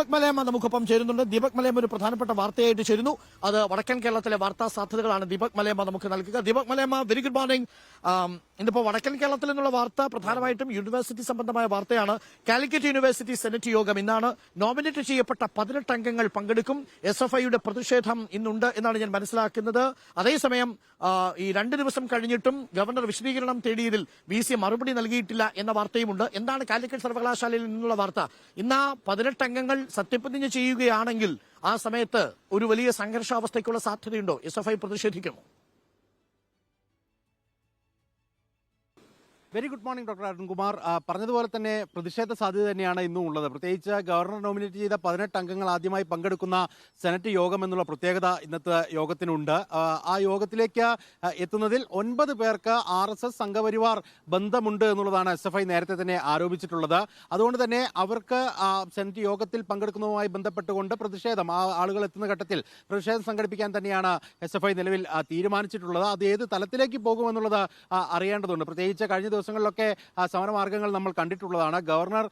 ദീപക് മലയമ്മ നമുക്കൊപ്പം ചേരുന്നുണ്ട്. ദീപക് മലയമ്മ ഒരു പ്രധാനപ്പെട്ട വാർത്തയായിട്ട് ചേരുന്നു. അത് വടക്കൻ കേരളത്തിലെ വാർത്താ സാധ്യതകളാണ് ദീപക് മലയമ്മ നമുക്ക് നൽകുക. Deepak Malayamma very good morning ഇന്നിപ്പോ വടക്കൻ കേരളത്തിൽ നിന്നുള്ള വാർത്ത പ്രധാനമായിട്ടും യൂണിവേഴ്സിറ്റി സംബന്ധമായ വാർത്തയാണ്. കാലിക്കറ്റ് യൂണിവേഴ്സിറ്റി സെനറ്റ് യോഗം ഇന്നാണ് നോമിനേറ്റ് ചെയ്യപ്പെട്ട പതിനെട്ട് അംഗങ്ങൾ പങ്കെടുക്കും. എസ് എഫ് പ്രതിഷേധം ഇന്നുണ്ട് എന്നാണ് ഞാൻ മനസ്സിലാക്കുന്നത്. അതേസമയം ഈ രണ്ട് ദിവസം കഴിഞ്ഞിട്ടും ഗവർണർ വിശദീകരണം തേടിയതിൽ വി സി മറുപടി നൽകിയിട്ടില്ല എന്ന വാർത്തയുമുണ്ട്. എന്താണ് കാലിക്കറ്റ് സർവകലാശാലയിൽ നിന്നുള്ള വാർത്ത? ഇന്ന് പതിനെട്ട് അംഗങ്ങൾ സത്യപ്രതിജ്ഞ ചെയ്യുകയാണെങ്കിൽ ആ സമയത്ത് ഒരു വലിയ സംഘർഷാവസ്ഥയ്ക്കുള്ള സാധ്യതയുണ്ടോ? S F I പ്രതിഷേധിക്കുമോ? Very good morning doctor Arunkumar Kumar പറഞ്ഞതുപോലെ തന്നെ പ്രതിഷേധ സാധ്യത തന്നെയാണ് ഇന്നും ഉള്ളത്. പ്രത്യേകിച്ച് ഗവർണർ നോമിനേറ്റ് ചെയ്ത പതിനെട്ട് അംഗങ്ങൾ ആദ്യമായി പങ്കെടുക്കുന്ന സെനറ്റ് യോഗം എന്നുള്ള പ്രത്യേകത ഇന്നത്തെ യോഗത്തിനുണ്ട്. ആ, യോഗത്തിലേക്ക് എത്തുന്നതിൽ ഒൻപത് പേർക്ക് ആർ എസ് എസ് സംഘപരിവാർ ബന്ധമുണ്ട് എന്നുള്ളതാണ് എസ് എഫ് ഐ നേരത്തെ തന്നെ ആരോപിച്ചിട്ടുള്ളത്. അതുകൊണ്ട് തന്നെ അവർക്ക് സെനറ്റ് യോഗത്തിൽ പങ്കെടുക്കുന്നതുമായി ബന്ധപ്പെട്ടുകൊണ്ട് പ്രതിഷേധം ആ ആളുകൾ എത്തുന്ന ഘട്ടത്തിൽ പ്രതിഷേധം സംഘടിപ്പിക്കാൻ തന്നെയാണ് എസ് എഫ് ഐ നിലവിൽ തീരുമാനിച്ചിട്ടുള്ളത്. അത് ഏത് തലത്തിലേക്ക് പോകുമെന്നുള്ളത് അറിയേണ്ടതുണ്ട്. പ്രത്യേകിച്ച് കഴിഞ്ഞ ദിവസങ്ങളിലൊക്കെ സമരമാർഗങ്ങൾ നമ്മൾ കണ്ടിട്ടുള്ളതാണ്. ഗവർണർ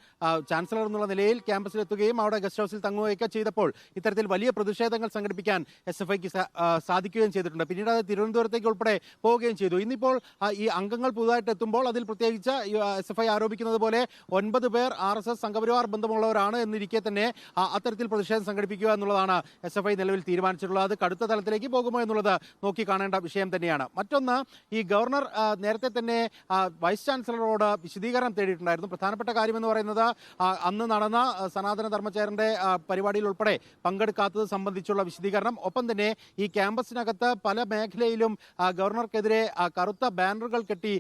ചാൻസലർ എന്നുള്ള നിലയിൽ ക്യാമ്പസിലെത്തുകയും അവിടെ ഗസ്റ്റ് ഹൗസിൽ തങ്ങുകയൊക്കെ ചെയ്തപ്പോൾ ഇത്തരത്തിൽ വലിയ പ്രതിഷേധങ്ങൾ സംഘടിപ്പിക്കാൻ എസ് എഫ് ഐക്ക് സാധിക്കുകയും ചെയ്തിട്ടുണ്ട്. പിന്നീട് അത് തിരുവനന്തപുരത്തേക്ക് ഉൾപ്പെടെ പോവുകയും ചെയ്തു. ഇന്നിപ്പോൾ ഈ അംഗങ്ങൾ പുതുതായിട്ട് എത്തുമ്പോൾ അതിൽ പ്രത്യേകിച്ച് എസ് എഫ് ഐ ആരോപിക്കുന്നത് പോലെ ഒൻപത് പേർ ആർ എസ് എസ് സംഘപരിവാർ ബന്ധമുള്ളവരാണ് എന്നിരിക്കെ തന്നെ അത്തരത്തിൽ പ്രതിഷേധം സംഘടിപ്പിക്കുക എന്നുള്ളതാണ് എസ് എഫ് ഐ നിലവിൽ തീരുമാനിച്ചിട്ടുള്ളത്. അത് കടുത്ത തലത്തിലേക്ക് പോകുമോ എന്നുള്ളത് നോക്കി കാണേണ്ട വിഷയം തന്നെയാണ്. മറ്റൊന്ന് ഈ ഗവർണർ നേരത്തെ തന്നെ ആ, വൈസ് ചാൻസലറോട് വിശദീകരണം തേടിയിട്ടുണ്ടായിരുന്നു. പ്രധാനപ്പെട്ട കാര്യമെന്ന് പറയുന്നത് അന്ന് നടന്ന സനാതന ധർമ്മചാരന്റെ ആ, പരിപാടിയിൽ ഉൾപ്പെടെ പങ്കെടുക്കാത്തത് സംബന്ധിച്ചുള്ള വിശദീകരണം. ഒപ്പം തന്നെ ഈ ക്യാമ്പസിനകത്ത് പല മേഖലയിലും ഗവർണർക്കെതിരെ കറുത്ത ബാനറുകൾ കെട്ടി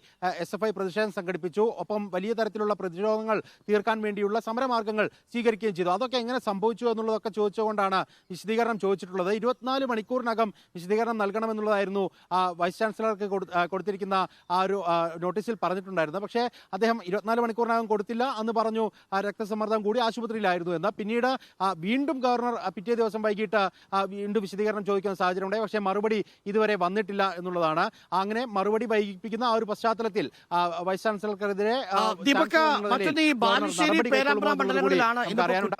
എസ് എഫ് ഐ പ്രതിഷേധം സംഘടിപ്പിച്ചു. ഒപ്പം വലിയ തരത്തിലുള്ള പ്രതിരോധങ്ങൾ തീർക്കാൻ വേണ്ടിയുള്ള സമരമാർഗങ്ങൾ സ്വീകരിക്കുകയും ചെയ്തു. അതൊക്കെ എങ്ങനെ സംഭവിച്ചു എന്നുള്ളതൊക്കെ ചോദിച്ചുകൊണ്ടാണ് വിശദീകരണം ചോദിച്ചിട്ടുള്ളത്. ഇരുപത്തിനാല് മണിക്കൂറിനകം വിശദീകരണം നൽകണമെന്നുള്ളതായിരുന്നു വൈസ് ചാൻസലർക്ക് കൊടുത്തിരിക്കുന്ന ആ ഒരു നോട്ടീസിൽ നോട്ടീസിൽ പറഞ്ഞിട്ടുണ്ടായിരുന്നത് പക്ഷേ അദ്ദേഹം ഇരുപത്തിനാല് മണിക്കൂറിനകം കൊടുത്തില്ല എന്ന് പറഞ്ഞു ആ, രക്തസമ്മർദ്ദം കൂടി ആശുപത്രിയിലായിരുന്നു എന്ന്. പിന്നീട് വീണ്ടും ഗവർണർ പിറ്റേ ദിവസം വൈകിട്ട് വീണ്ടും വിശദീകരണം ചോദിക്കുന്ന സാഹചര്യം ഉണ്ടായി പക്ഷേ മറുപടി ഇതുവരെ വന്നിട്ടില്ല എന്നുള്ളതാണ്. അങ്ങനെ മറുപടി വൈകിപ്പിക്കുന്ന ആ ഒരു പശ്ചാത്തലത്തിൽ വൈസ് ചാൻസലർക്കെതിരെ മറ്റൊന്ന് ഈ ബാലുശ്ശേരി പേരാമ്പ്ര മണ്ഡലങ്ങളിലാണ് അറിയാനുണ്ട്.